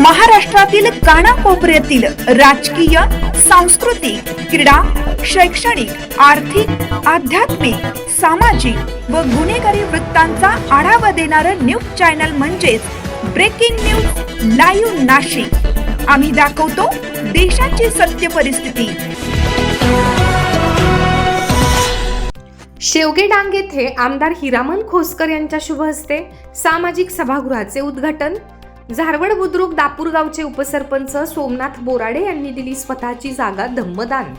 महाराष्ट्रातील कानाकोपऱ्यातील राजकीय सांस्कृतिक क्रीडा शैक्षणिक आर्थिक आध्यात्मिक सामाजिक व गुन्हेगारी वृत्तांचा आढावा देणारं न्यूज चॅनल म्हणजेच ब्रेकिंग न्यूज लाईव्ह नाशिक. आम्ही दाखवतो देशाची सत्य परिस्थिती. शेवगे डांग येथे आमदार हिरामन खोसकर यांच्या शुभ हस्ते सामाजिक सभागृहाचे उद्घाटन झारवड बुद्रुक दापूर गावचे उपसरपंच सोमनाथ बोराडे यांनी दिली स्वतःची जागा धम्मदान.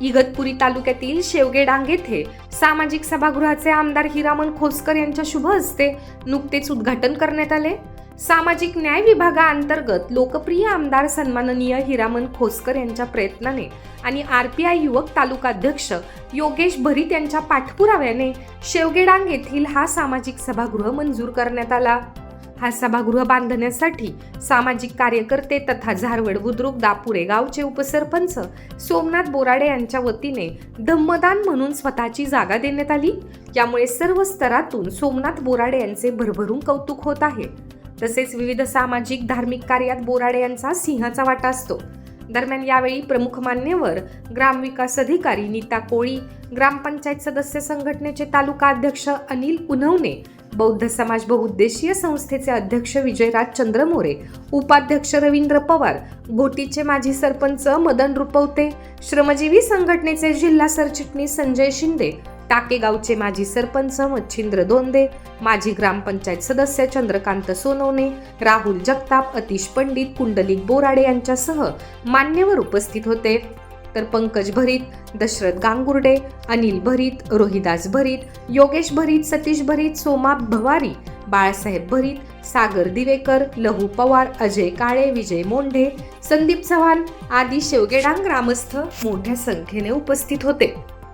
इगतपुरी तालुक्यातील शेवगे डांग येथे सामाजिक सभागृहाचे आमदार हिरामन खोसकर यांच्या शुभ हस्ते नुकतेच उद्घाटन करण्यात आले. सामाजिक न्याय विभागाअंतर्गत लोकप्रिय आमदार सन्माननीय हिरामन खोसकर यांच्या प्रयत्नाने आणि आर पी आय युवक तालुकाध्यक्ष योगेश भरीत यांच्या पाठपुराव्याने शेवगेडांग येथील हा सामाजिक सभागृह मंजूर करण्यात आला. हा सभागृह बांधण्यासाठी सामाजिक कार्यकर्ते तथा झारवड बुद्रुक दापुरे गावचे उपसरपंच सोमनाथ बोराडे यांच्या वतीने धम्मदान म्हणून स्वतःची जागा देण्यात आली. यामुळे सर्व स्तरातून सोमनाथ बोराडे यांचे भरभरून कौतुक होत आहे. तसेच विविध सामाजिक धार्मिक कार्यात बोराडे यांचा सिंहाचा वाटा असतो. दरम्यान यावेळी प्रमुख मान्यवर ग्रामविकास अधिकारी नीता कोळी ग्रामपंचायत सदस्य संघटनेचे तालुका अध्यक्ष अनिल उन्हवणे बौद्ध समाज बहुउद्देशीय संस्थेचे अध्यक्ष विजयराज चंद्रमोरे उपाध्यक्ष रवींद्र पवार घोटीचे माजी सरपंच मदन रुपवते श्रमजीवी संघटनेचे जिल्हा सरचिटणीस संजय शिंदे टाकेगावचे माजी सरपंच मच्छिंद्र दोंदे माजी ग्रामपंचायत सदस्य चंद्रकांत सोनवणे राहुल जगताप अतिश पंडित कुंडलिक बोराडे यांच्यासह मान्यवर उपस्थित होते. तर पंकज भरीत दशरथ गांगुर्डे अनिल भरीत रोहिदास भरीत योगेश भरीत सतीश भरीत सोमा भवारी बाळासाहेब भरीत सागर दिवेकर लहू पवार अजय काळे विजय मोंढे संदीप चव्हाण आदी शेवगेडांग ग्रामस्थ मोठ्या संख्येने उपस्थित होते.